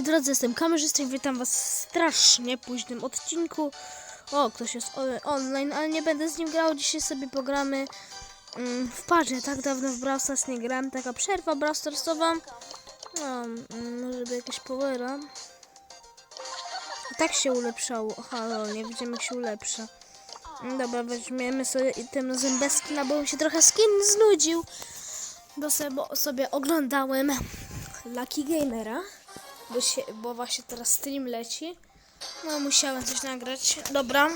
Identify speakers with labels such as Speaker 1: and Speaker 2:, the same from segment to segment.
Speaker 1: moi drodzy, jestem kamerzystą i witam was w strasznie późnym odcinku. O, ktoś jest online, ale nie będę z nim grał. Dzisiaj sobie pogramy mm, w parze. Tak dawno w Brawl Stars nie grałem. Taka przerwa Brawl Starsowa. No, mm, może by jakieś powera. I tak się ulepszało. Aha, no, nie widzimy jak się ulepsza. Mm, Dobra, weźmiemy sobie item zębeski, no bo mi się trochę skin znudził. Bo sobie, bo sobie oglądałem Lucky Gamera, bo, się, bo właśnie teraz stream leci. No, musiałem coś nagrać. Dobra.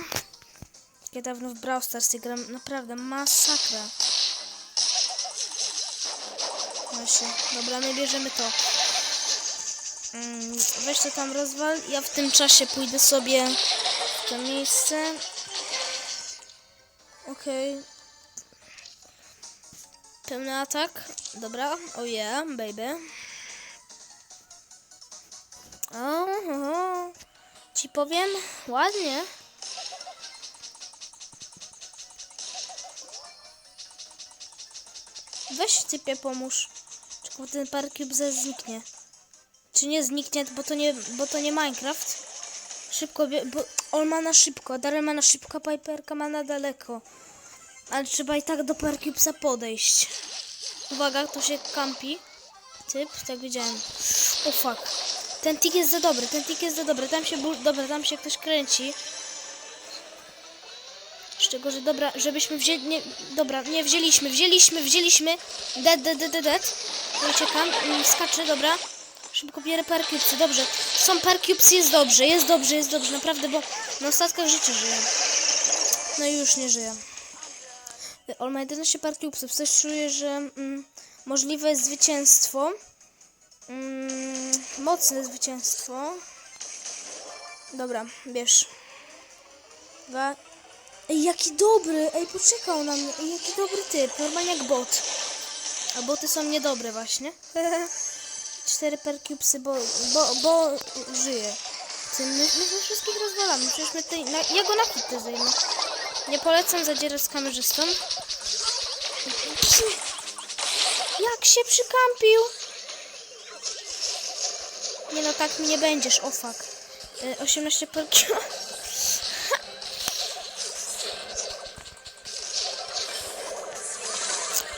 Speaker 1: Ja dawno w Brawl Stars gram, naprawdę masakra. Właśnie, dobra, my bierzemy to. Mm, weź to tam rozwal. Ja w tym czasie pójdę sobie w to miejsce. Okej. Pełny atak. Dobra. Oh yeah, baby. O, o, ci powiem, ładnie. Weź typie pomóż. Czekaj, ten zaraz zniknie. Czy nie zniknie, bo to nie, bo to nie Minecraft. Szybko, bo on ma na szybko, Daryl ma na szybko, Piperka ma na daleko. Ale trzeba i tak do Parcubesa podejść. Uwaga, tu się kampi. Typ, tak widziałem. O fuck. Ten tik jest za dobry, ten tik jest za dobry. Tam się, dobra, tam się ktoś kręci. Z czego, że dobra, żebyśmy wzięli, nie, dobra, nie wzięliśmy, wzięliśmy, wzięliśmy. Dead, dead, dead, dead. Ja uciekam, skaczę, dobra. Szybko bierę parcubesy, dobrze. Są parcubesy, jest dobrze, jest dobrze, jest dobrze, naprawdę, bo na ostatkach życia żyję. No i już nie żyję. On ma 11 parcubesów, coś czuję, że mm, możliwe jest zwycięstwo. Mm, mocne zwycięstwo. Dobra, bierz. Dwa. Ej, jaki dobry! Ej, poczekał na mnie. Ej, jaki dobry typ. Normalnie jak bot. A boty są niedobre właśnie. Cztery percubesy, bo, bo, bo żyje. My, my wszystkich rozwalamy. Przecież my tutaj... Na, ja go na zajmę. Nie polecam zadzierać z kamerzystą. Jak się przykampił? Nie no, tak mi nie będziesz, o fuck. Y, 18 perki.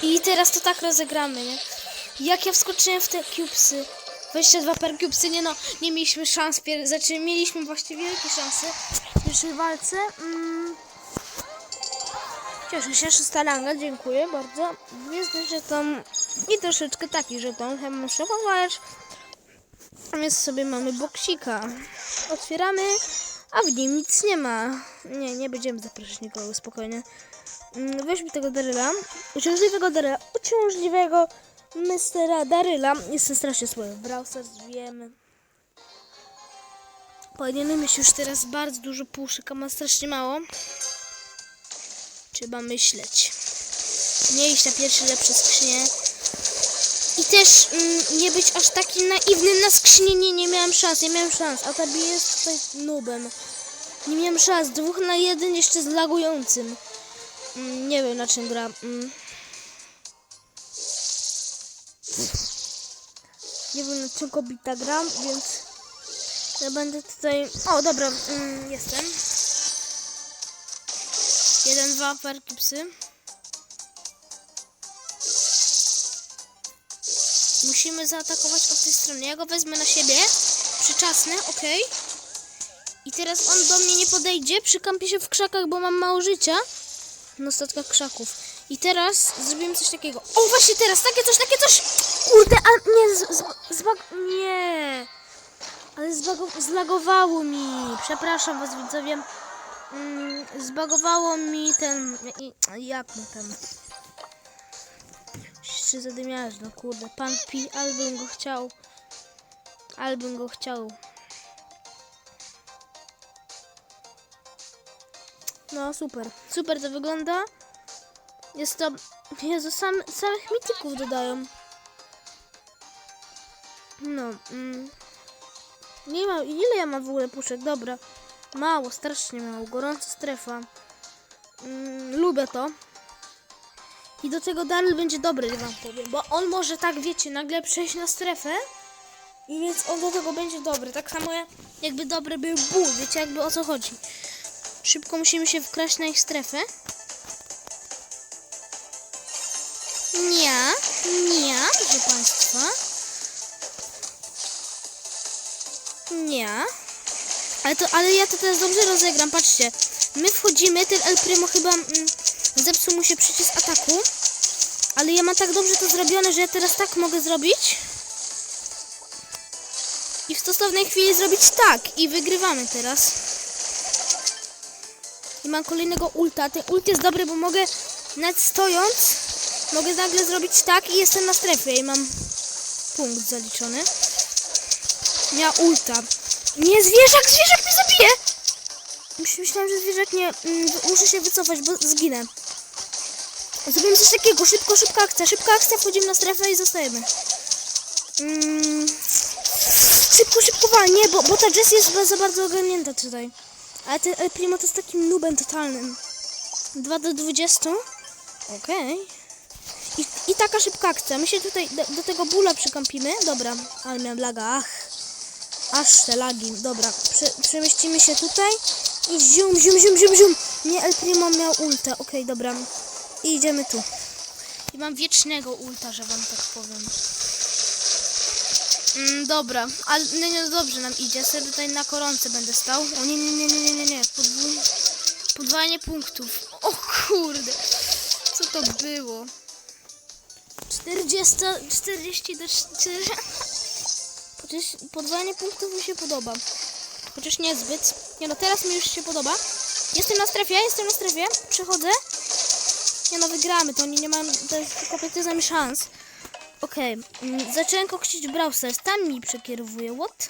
Speaker 1: I teraz to tak rozegramy, nie? Jak ja wskoczyłem w te cubesy. 22 per cubesy, nie no, nie mieliśmy szans, znaczy mieliśmy właściwie wielkie szanse w pierwszej walce. Mm. Cieszę się, szósta dziękuję bardzo. Jest żeton i troszeczkę taki żeton, chyba muszę więc sobie mamy boksika. Otwieramy, a w nim nic nie ma. Nie, nie będziemy zapraszać nikogo, spokojnie. Mm, Weźmy tego Daryla. Uciążliwego Daryla. Uciążliwego Mistera Daryla. Jestem strasznie słaby. w Brawl wiemy. Powinienem mieć już teraz bardzo dużo puszek, a ma strasznie mało. Trzeba myśleć. Nie iść na pierwsze lepsze skrzynie. I też mm, nie być aż takim naiwnym na skrzynie. Nie, nie miałem szans, nie miałem szans. A ta bije jest tutaj nubem. Nie miałem szans. Dwóch na jeden jeszcze z lagującym. Mm, nie wiem na czym gra. Mm. Nie wiem na czym kobita gram, więc ja będę tutaj... O, dobra, mm, jestem. Jeden, dwa perki psy. Musimy zaatakować od tej strony. Ja go wezmę na siebie. Przyczasny, ok. I teraz on do mnie nie podejdzie. Przykampię się w krzakach, bo mam mało życia. Na statkach krzaków. I teraz zrobimy coś takiego. O, właśnie teraz, takie coś, takie coś! Kurde, a nie, zbag... Nie! Ale zbago, zlagowało mi. Przepraszam was, widzowie. Mm, zbagowało mi ten... Jak mu ten... Jeszcze zadymiarz, no kurde. Pan Pi, albym go chciał. Albym go chciał. No super. Super to wygląda. Jest to... Jezu, sam, samych mityków dodają. No. Mm. Nie ma... Ile ja mam w ogóle puszek? Dobra. Mało, strasznie mało. Gorąca strefa. Mm, lubię to. I do tego Daryl będzie dobry, wam powiem. Bo on może tak, wiecie, nagle przejść na strefę I więc on do tego będzie dobry. Tak samo jak- jakby dobry był ból. Wiecie jakby o co chodzi. Szybko musimy się wkraść na ich strefę. Nie, nie, proszę Państwa. Nie. Ale, to, ale ja to teraz dobrze rozegram, patrzcie. My wchodzimy, ten El Primo chyba mm, zepsuł mu się przycisk ataku. Ale ja mam tak dobrze to zrobione, że ja teraz tak mogę zrobić. I w stosownej chwili zrobić tak. I wygrywamy teraz. I mam kolejnego ulta. Ten ult jest dobry, bo mogę nawet stojąc, mogę nagle zrobić tak i jestem na strefie i mam punkt zaliczony. Miała ulta. Nie, zwierzak, zwierzak mnie zabije! Myślałem, że zwierzak nie... Mm, muszę się wycofać, bo zginę. Zrobimy coś takiego, szybko, szybka akcja, szybka akcja, wchodzimy na strefę i zostajemy. Mm, szybko, szybko wal, nie, bo, bo ta Jessie jest za- bardzo ogarnięta tutaj. Ale ten El Primo to jest takim nubem totalnym. 2 do 20. Okej. I, I taka szybka akcja. My się tutaj do, do tego bóla przykąpimy. Dobra, ale miałem laga. Ach. Aż te lagi. Dobra, prze, przemieścimy się tutaj. I zium, zium, zium, zium, zium. Nie, El Primo miał ulta. Okej, dobra. I idziemy tu. I mam wiecznego ulta, że wam tak powiem. Mm, dobra, ale nie, nie, dobrze nam idzie. Sobie tutaj na koronce będę stał. O nie, nie, nie, nie, nie, nie, nie. Podwój... Podwajanie punktów. O kurde. Co to było? 40, 40 do 4. Chociaż podwajanie punktów mi się podoba. Chociaż niezbyt. Nie no, teraz mi już się podoba. Jestem na strefie, jestem na strefie. Przechodzę. Nie no, wygramy to. Nie, nie mam to jest kompletnie z szans. Okej, mm, zacząłem koksić Stars. Tam mi przekierowuje. What?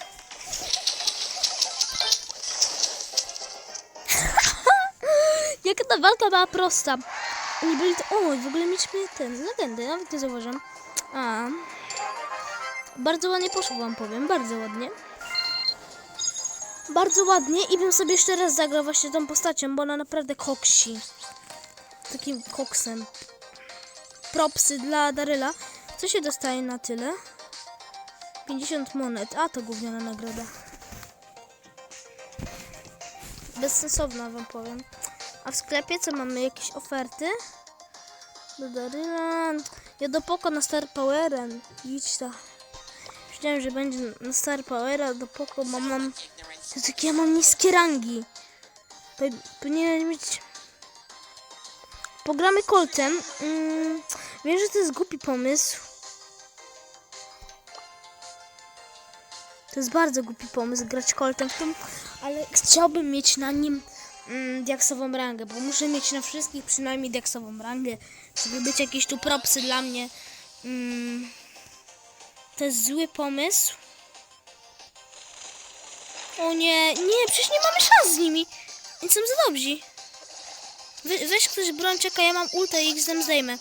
Speaker 1: Jaka ta walka była prosta. Oni byli to... O, w ogóle mieliśmy ten, legendy, nawet nie zauważam. A. Bardzo ładnie poszło wam powiem, bardzo ładnie. Bardzo ładnie i bym sobie jeszcze raz zagrał właśnie tą postacią, bo ona naprawdę koksi. Takim koksem. Propsy dla Daryla. Co się dostaje na tyle? 50 monet. A, to gówniana nagroda. Bezsensowna wam powiem. A w sklepie co mamy? Jakieś oferty? Do Daryla. Ja do na Star Powerem. Idź ta. Myślałem, że będzie na Star Powera do Poko, bo mam... Jezu, jakie ja mam niskie rangi. Powinienem mieć... Pogramy Coltem. Mm, wiem, że to jest głupi pomysł. To jest bardzo głupi pomysł grać Coltem w tym, ale chciałbym mieć na nim mm, diaksową rangę, bo muszę mieć na wszystkich przynajmniej diaksową rangę, żeby być jakieś tu propsy dla mnie. Mm, to jest zły pomysł. O nie, nie, przecież nie mamy szans z nimi. Oni są za dobrzy. We, weź ktoś broń, czekaj, ja mam ulta i ich z zdejmę.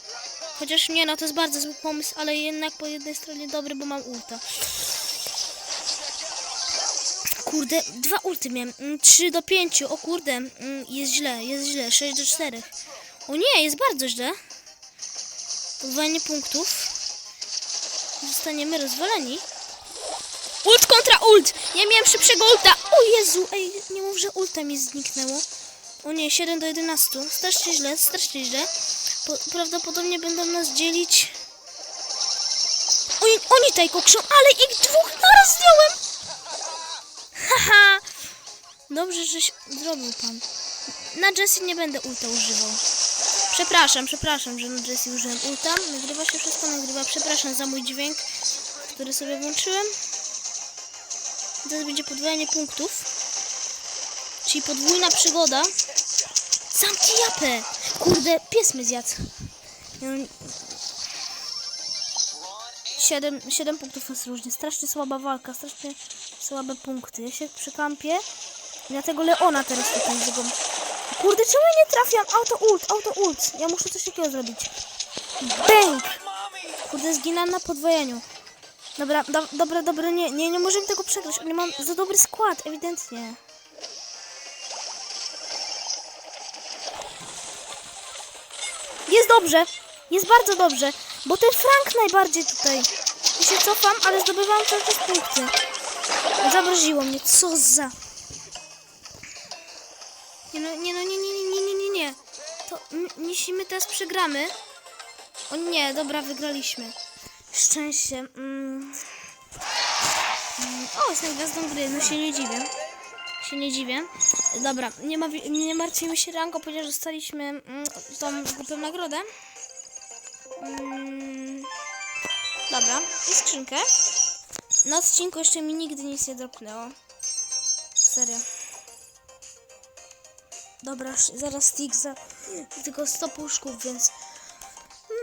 Speaker 1: Chociaż nie, no to jest bardzo zły pomysł, ale jednak po jednej stronie dobry, bo mam ulta. Kurde, dwa ulty miałem. Mm, 3 do 5. O kurde, mm, jest źle, jest źle. 6 do 4. O nie, jest bardzo źle. Podwajanie punktów. Zostaniemy rozwaleni. Ult kontra ult! Ja miałem szybszego ulta! O Jezu! Ej, nie mów, że ulta mi zniknęło. O nie, 7 do 11. Strasznie źle, strasznie źle. Po, prawdopodobnie będą nas dzielić... Oni, oni tutaj kokrzą, ale ich dwóch naraz zdjąłem! Haha! Dobrze, żeś zrobił pan. Na Jessie nie będę ulta używał. Przepraszam, przepraszam, że na Jessie użyłem ulta. Nagrywa się wszystko, nagrywa. Przepraszam za mój dźwięk, który sobie włączyłem. Teraz będzie podwajanie punktów. Podwójna przygoda. Zamknij japę! Kurde, pies mnie zjadł. Ja mam- Siedem, siedem punktów jest różnie. Strasznie słaba walka, strasznie słabe punkty. Ja się przykampię. Dlatego Leona teraz tutaj zygom. Kurde, czemu ja nie trafiam? Auto ult, auto ult. Ja muszę coś takiego zrobić. Bęk! Kurde, zginam na podwojeniu. Dobra, do, dobra, dobra, nie, nie, nie możemy tego przegrać. Nie mam za dobry skład, ewidentnie. Jest dobrze, jest bardzo dobrze, bo ten Frank najbardziej tutaj I się cofam, ale zdobywam cały czas punkty. Zamroziło mnie, co za... Nie no, nie no, nie, nie, nie, nie, nie, nie. To, jeśli my teraz przegramy... O nie, dobra, wygraliśmy. Szczęście. Mm. Mm, O, jestem gwiazdą gry, no się nie dziwię. Się nie dziwię. Dobra, nie, ma, nie martwimy się rango, ponieważ dostaliśmy mm, tą głupią nagrodę. Mm, dobra, i skrzynkę. Na odcinku jeszcze mi nigdy nic nie dropnęło. Serio. Dobra, zaraz stick za tylko 100 puszków, więc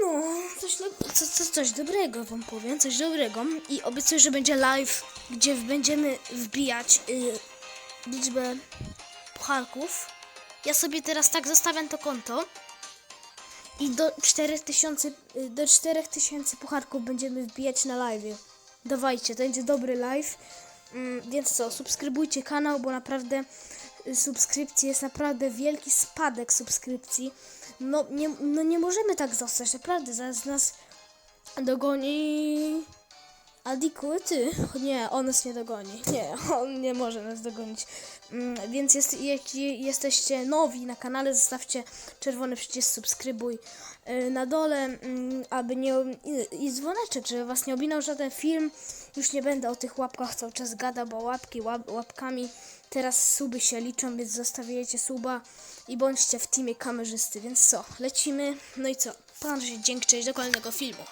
Speaker 1: no, coś, le- co, co, coś dobrego wam powiem, coś dobrego. I obiecuję, że będzie live, gdzie będziemy wbijać y, liczbę pucharków. Ja sobie teraz tak zostawiam to konto. I do 4000, y, do 4000 pucharków będziemy wbijać na live. Dawajcie, to będzie dobry live. Mm, więc co, subskrybujcie kanał, bo naprawdę y, subskrypcji jest naprawdę wielki spadek subskrypcji. No nie, no nie możemy tak zostać, naprawdę, zaraz nas dogoni... Adiku, ty? Nie, on nas nie dogoni. Nie, on nie może nas dogonić. Mm, więc jest, jeśli jesteście nowi na kanale, zostawcie czerwony przycisk subskrybuj y, na dole, mm, aby nie... I, i dzwoneczek, żeby was nie ominął żaden film. Już nie będę o tych łapkach cały czas gada, bo łapki łap, łapkami. Teraz suby się liczą, więc zostawiajcie suba i bądźcie w teamie kamerzysty. Więc co, lecimy. No i co? Pan się dzięki, cześć do kolejnego filmu.